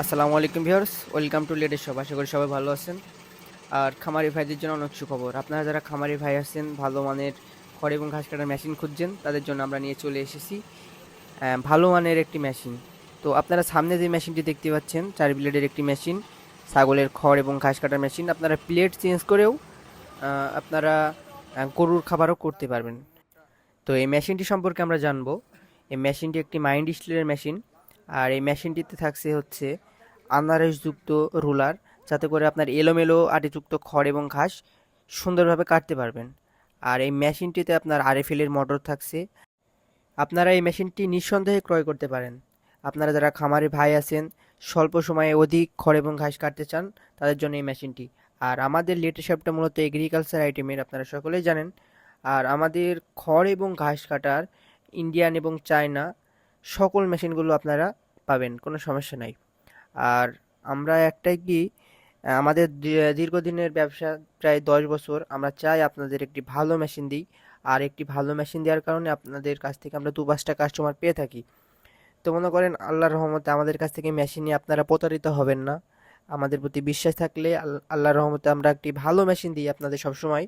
আসসালামু আলাইকুম viewers, welcome to latest shop. আশা করি সবাই ভালো আছেন। আর খামারি ভাইদের জন্য অনেক সুখবর। আপনারা যারা খামারি ভাই আছেন, ভালো মানের খড় এবং ঘাস কাটার মেশিন খুঁজছেন, তাদের জন্য আমরা নিয়ে চলে এসেছি ভালো মানের একটি মেশিন। তো আপনারা সামনে যে মেশিনটি দেখতে পাচ্ছেন, চার ব্লেডের একটি মেশিন, ছাগলের খড় এবং ঘাস কাটার মেশিন, আপনারা প্লেট চেঞ্জ করেও আপনারা গরুর খাবারও করতে পারবেন। তো এই মেশিনটি সম্পর্কে আমরা জানব। এই মেশিনটি একটি মাইন্ড স্টিলের মেশিন। আর এই মেশিনটিতে থাকছে হচ্ছে আনারসযুক্ত রুলার, যাতে করে আপনার এলোমেলো আটিযুক্ত খড় এবং ঘাস সুন্দরভাবে কাটতে পারবেন। আর এই মেশিনটিতে আপনার আরএফএলের মোটর থাকছে। আপনারা এই মেশিনটি নিঃসন্দেহে ক্রয় করতে পারেন। আপনারা যারা খামারে ভাই আছেন, স্বল্প সময়ে অধিক খড় এবং ঘাস কাটতে চান, তাদের জন্য এই মেশিনটি। আর আমাদের লেটেস্ট অ্যাপটা মূলত এগ্রিকালচার আইটেমের আপনারা সকলেই জানেন। আর আমাদের খড় এবং ঘাস কাটার ইন্ডিয়ান এবং চায়না সকল মেশিনগুলো আপনারা পাবেন, কোনো সমস্যা নাই। আর আমরা একটাই কি, আমাদের দীর্ঘদিনের ব্যবসা প্রায় দশ বছর, আমরা চাই আপনাদের একটি ভালো মেশিন দিই। আর একটি ভালো মেশিন দেওয়ার কারণে আপনাদের কাছ থেকে আমরা দু পাঁচটা কাস্টমার পেয়ে থাকি। তো মনে করেন, আল্লাহর রহমতে আমাদের কাছ থেকে মেশিন আপনারা প্রতারিত হবেন না। আমাদের প্রতি বিশ্বাস থাকলে আল- আল্লাহর রহমতে আমরা একটি ভালো মেশিন দিই আপনাদের সবসময়।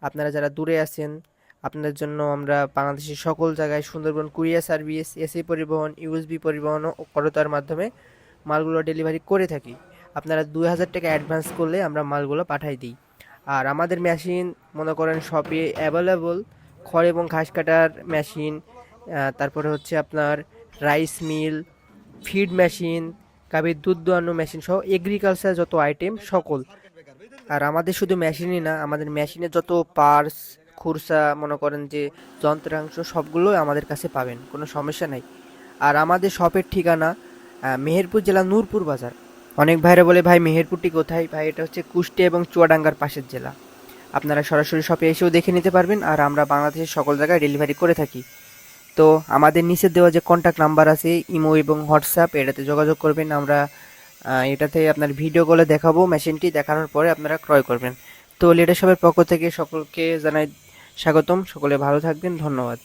আপনারা যারা দূরে আছেন আপনাদের জন্য আমরা বাংলাদেশের সকল জায়গায় Sundarban, courier service, AC Paribahan, USB Paribahan ও করতার মাধ্যমে মালগুলো ডেলিভারি করে থাকি। আপনারা দুই হাজার টাকা অ্যাডভান্স করলে আমরা মালগুলো পাঠাই দিই। আর আমাদের মেশিন, মনে করেন শপে অ্যাভেলেবল খড় এবং ঘাস কাটার মেশিন তারপরে হচ্ছে আপনার রাইস মিল ফিড মেশিন গাভীর দুধ দোয়ানো মেশিন সহ এগ্রিকালচার যত আইটেম সকল। আর আমাদের শুধু মেশিনই না, আমাদের মেশিনের যত পার্টস খুরসা, মনে করেন যে যন্ত্রাংশ সবগুলোই আমাদের কাছে পাবেন, কোনো সমস্যা নাই। আর আমাদের শপের ঠিকানা মেহেরপুর জেলা নূরপুর বাজার। অনেক ভাইরা বলে, ভাই, মেহেরপুরটি কোথায়? ভাই, এটা হচ্ছে কুষ্টিয়া এবং চুয়াডাঙ্গার পাশের জেলা। আপনারা সরাসরি শপে এসেও দেখে নিতে পারবেন, আর আমরা বাংলাদেশের সকল জায়গায় ডেলিভারি করে থাকি। তো আমাদের নিচে দেওয়া যে কন্ট্যাক্ট নাম্বার আছে, ইমো এবং হোয়াটসঅ্যাপ, এটাতে যোগাযোগ করবেন, আমরা এটাতে আপনার ভিডিও কলে দেখাবো মেশিনটি দেখানোর পরে আপনারা ক্রয় করবেন। তো লেটেস্ট সবের পক্ষ থেকে সকলকে জানাই স্বাগতম সকলে ভালো থাকবেন ধন্যবাদ।